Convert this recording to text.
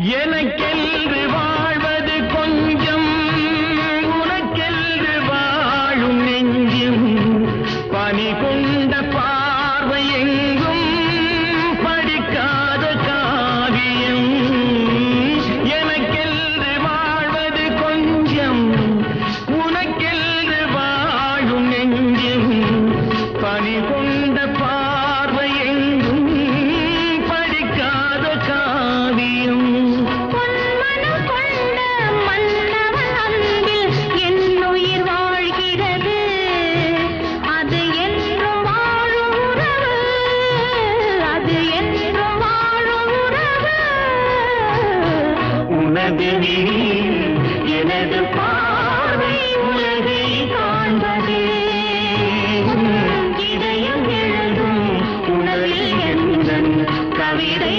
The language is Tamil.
எனக்கென்று வாழ்வது கொஞ்சம் உனக்கென்று வாழும் நெஞ்சும் பனி கொண்ட பார்வை எங்கும் படிக்காத காவியம். எனக்கென்று வாழ்வது கொஞ்சம் உனக்கென்று வாழும் நெஞ்சும் பனி கொண்ட பார்வை नगरी ये नद पा